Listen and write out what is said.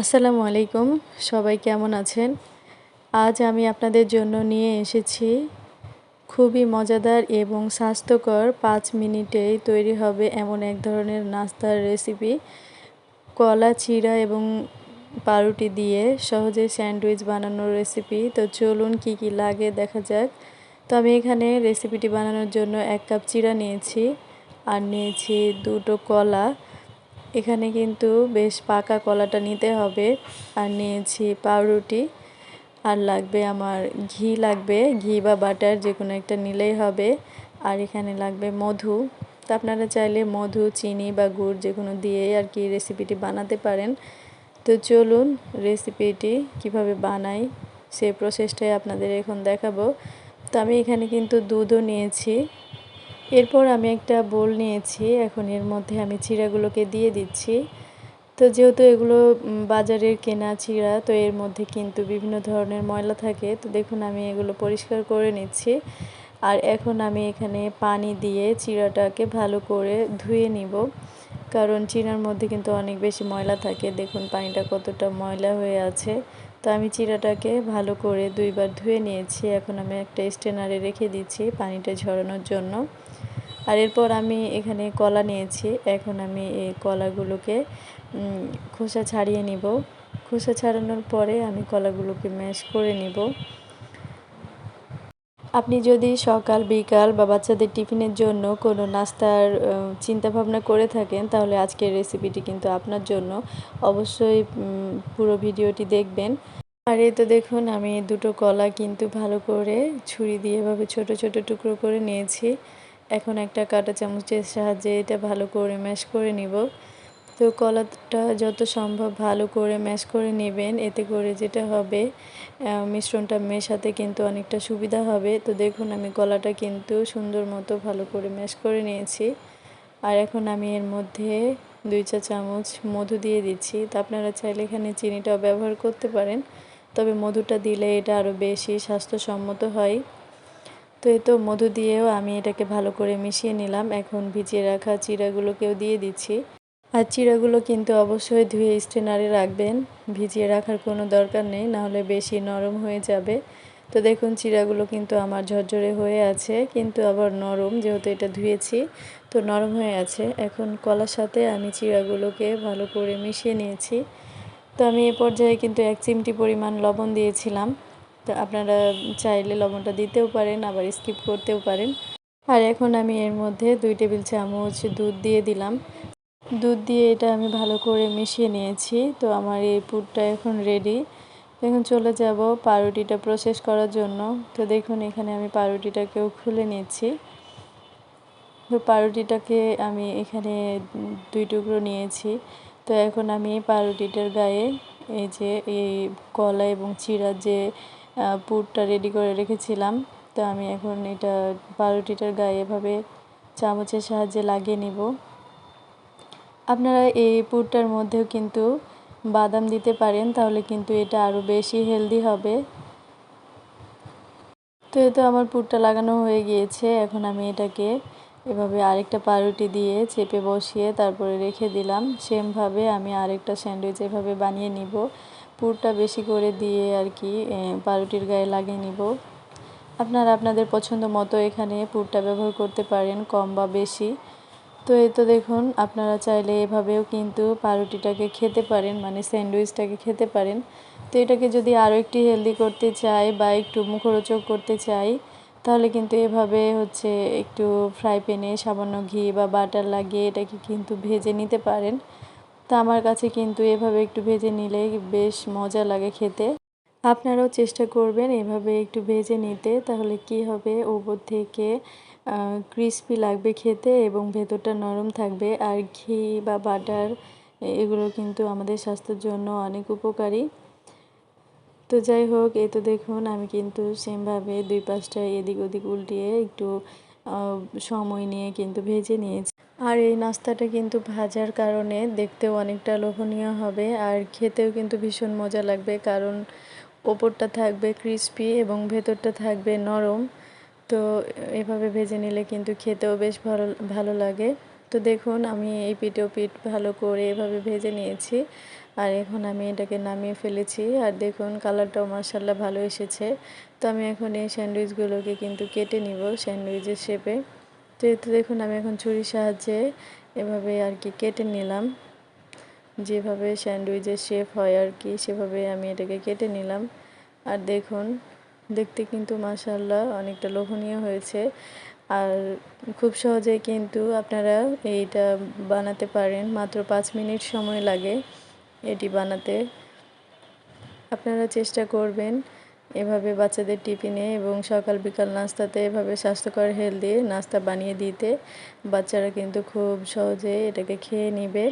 আসসালামু আলাইকুম, সবাই কেমন আছেন? আজ আমি আপনাদের জন্য নিয়ে এসেছি খুবই মজাদার এবং স্বাস্থ্যকর পাঁচ মিনিটেই তৈরি হবে এমন এক ধরনের নাস্তার রেসিপি। কলা, চিরা এবং পাউরুটি দিয়ে সহজে স্যান্ডউইচ বানানোর রেসিপি। তো চলুন কি কি লাগে দেখা যাক। তো আমি এখানে রেসিপিটি বানানোর জন্য এক কাপ চিরা নিয়েছি আর নিয়েছি দুটো কলা। এখানে কিন্তু বেশ পাকা কলাটা নিতে হবে। আর নিয়েছি পাউরুটি। আর লাগবে আমার ঘি লাগবে। ঘি বা বাটার যে কোনো একটা নিলেই হবে। আর এখানে লাগবে মধু। তো আপনারা চাইলে মধু, চিনি বা গুড় যে কোনো দিয়ে আর কি রেসিপিটি বানাতে পারেন। তো চলুন রেসিপিটি কীভাবে বানাই সেই প্রসেসটাই আপনাদের এখন দেখাবো। তো আমি এখানে কিন্তু দুধও নিয়েছি। এরপর আমি একটা বোল নিয়েছি, এখন এর মধ্যে আমি চিড়াগুলোকে দিয়ে দিচ্ছি। তো যেহেতু এগুলো বাজারের কেনা চিড়া, তো এর মধ্যে কিন্তু বিভিন্ন ধরনের ময়লা থাকে। তো দেখুন, আমি এগুলো পরিষ্কার করে নিচ্ছি। আর এখন আমি এখানে পানি দিয়ে চিড়াটাকে ভালো করে ধুয়ে নিব। কারণ চিড়ার মধ্যে কিন্তু অনেক বেশি ময়লা থাকে। দেখুন, পানিটা কতটা ময়লা হয়ে আছে। তো আমি চিড়াটাকে ভালো করে দুইবার ধুয়ে নিয়েছি। এখন আমি একটা স্টেনারে রেখে দিচ্ছি পানিটা ঝরানোর জন্য। আর এরপর আমি এখানে কলা নিয়েছি। এখন আমি এই কলাগুলোকে খোসা ছাড়িয়ে নিব। খোসা ছাড়ানোর পরে আমি কলাগুলোকে ম্যাশ করে নিব। আপনি যদি সকাল, বিকাল বা বাচ্চাদের টিফিনের জন্য কোনো নাস্তার চিন্তা ভাবনা করে থাকেন, তাহলে আজকের রেসিপিটি কিন্তু আপনার জন্য অবশ্যই পুরো ভিডিওটি দেখবেন। আর এই তো দেখুন, আমি দুটো কলা কিন্তু ভালো করে ছুরি দিয়ে এভাবে ছোট ছোট টুকরো করে নিয়েছি। এখন একটা কাঁটা চামচের সাহায্যে এটা ভালো করে ম্যাশ করে নিব। তো কলাটা যত সম্ভব ভালো করে ম্যাশ করে নেবেন, এতে করে যেটা হবে মিশ্রণটা মেশাতে কিন্তু অনেকটা সুবিধা হবে। তো দেখুন, আমি কলাটা কিন্তু সুন্দর মতো ভালো করে ম্যাশ করে নিয়েছি। আর এখন আমি এর মধ্যে দুই চা চামচ মধু দিয়ে দিচ্ছি। তো আপনারা চাইলে এখানে চিনিটাও ব্যবহার করতে পারেন। তবে মধুটা দিলে এটা আরও বেশি স্বাস্থ্যসম্মত হয়। তো এই তো মধু দিয়েও আমি এটাকে ভালো করে মিশিয়ে নিলাম। এখন ভিজিয়ে রাখা চিড়াগুলোকেও দিয়ে দিচ্ছি। আর চিড়াগুলো কিন্তু অবশ্যই ধুয়ে স্টেনারে রাখবেন। ভিজিয়ে রাখার কোনো দরকার নেই, নাহলে বেশি নরম হয়ে যাবে। তো দেখুন চিড়াগুলো কিন্তু আমার ঝরঝরে হয়ে আছে, কিন্তু আবার নরম যেহেতু এটা ধুয়েছি, তো নরম হয়ে আছে। এখন কলার সাথে আমি চিড়াগুলোকে ভালো করে মিশিয়ে নিয়েছি। তো আমি এ পর্যায়ে কিন্তু এক চিমটি পরিমাণ লবণ দিয়েছিলাম। তো আপনারা চাইলে লবণটা দিতেও পারেন, আবার স্কিপ করতেও পারেন। আর এখন আমি এর মধ্যে দুই টেবিল চামচ দুধ দিয়ে দিলাম। দুধ দিয়ে এটা আমি ভালো করে মিশিয়ে নিয়েছি। তো আমার এই পুরটা এখন রেডি এখন চলে যাব পাউরুটিটা প্রসেস করার জন্য। তো দেখুন, এখানে আমি পাউরুটিটাকেও খুলে নিয়েছি। তো পাউরুটিটাকে আমি এখানে দুই টুকরো নিয়েছি। তো এখন আমি পাউরুটিটার গায়ে এই যে এই কলা এবং চিড়ার যে পুরটা রেডি করে রেখেছিলাম। তো আমি এখন এটা পাউরুটিটার গায়ে এভাবে চামচের সাহায্যে লাগিয়ে নিব। আপনারা এই পুরটার মধ্যেও কিন্তু বাদাম দিতে পারেন, তাহলে কিন্তু এটা আরও বেশি হেলদি হবে। তো এ তো আমার পুরটা লাগানো হয়ে গিয়েছে। এখন আমি এটাকে এভাবে আরেকটা পাউরুটি দিয়ে চেপে বসিয়ে তারপরে রেখে দিলাম। সেমভাবে আমি আরেকটা স্যান্ডউইচ এভাবে বানিয়ে নিব। পুরটা বেশি করে দিয়ে আর কি পাউরুটির গায়ে লাগিয়ে নিব। আপনারা আপনাদের পছন্দ মতো এখানে পুরটা ব্যবহার করতে পারেন, কম বা বেশি। তো এই তো দেখুন, আপনারা চাইলে এভাবেও কিন্তু পাউরুটিটাকে খেতে পারেন মানে স্যান্ডউইচটাকে খেতে পারেন। তো এটাকে যদি আরও একটু হেলদি করতে চাই বা একটু মুখরোচক করতে চাই, তাহলে কিন্তু এভাবে হচ্ছে একটু ফ্রাই প্যানে সামান্য ঘি বা বাটার লাগিয়ে এটাকে কিন্তু ভেজে নিতে পারেন। তো আমার কাছে কিন্তু এভাবে একটু ভেজে নিলে বেশ মজা লাগে খেতে। আপনারাও চেষ্টা করবেন এভাবে একটু ভেজে নিতে, তাহলে কি হবে? ওপর থেকে ক্রিসপি লাগবে খেতে এবং ভেতরটা নরম থাকবে। আর ঘি বা বাটার এগুলো কিন্তু আমাদের স্বাস্থ্যের জন্য অনেক উপকারী। তো যাই হোক, এ তো দেখুন, আমি কিন্তু সেমভাবে দুই পাঁচটা এদিক ওদিক উল্টিয়ে একটু সময় নিয়ে কিন্তু ভেজে নিয়েছি। আর এই নাস্তাটা কিন্তু ভাজার কারণে দেখতেও অনেকটা লোভনীয় হবে আর খেতেও কিন্তু ভীষণ মজা লাগবে কারণ ওপরটা থাকবে ক্রিস্পি এবং ভেতরটা থাকবে নরম। তো এভাবে ভেজে নিলে কিন্তু খেতেও বেশ ভালো ভালো লাগে। তো দেখুন, আমি এই পিঠেও পিঠ ভালো করে এভাবে ভেজে নিয়েছি আর এখন আমি এটাকে নামিয়ে ফেলেছি। আর দেখুন, কালারটাও মার্শাল্লাহ ভালো এসেছে। তো আমি এখন এই স্যান্ডউইচগুলোকে কিন্তু কেটে নিব স্যান্ডউইচের শেপে। তো এতে দেখুন, আমি এখন ছুরির সাহায্যে এভাবে আর কি কেটে নিলাম। যেভাবে স্যান্ডউইচের শেপ হয় আর কি, সেভাবে আমি এটাকে কেটে নিলাম। আর দেখুন, দেখতে কিন্তু মাসাল্লাহ অনেকটা লোভনীয় হয়েছে। আর খুব সহজেই কিন্তু আপনারা এইটা বানাতে পারেন, মাত্র পাঁচ মিনিট সময় লাগে এটি বানাতে। আপনারা চেষ্টা করবেন এভাবে বাচ্চাদের টিফিনে এবং সকাল বিকাল নাস্তাতে এভাবে স্বাস্থ্যকর, হেলদি নাস্তা বানিয়ে দিতে বাচ্চারা কিন্তু খুব সহজে এটাকে খেয়ে নেবে।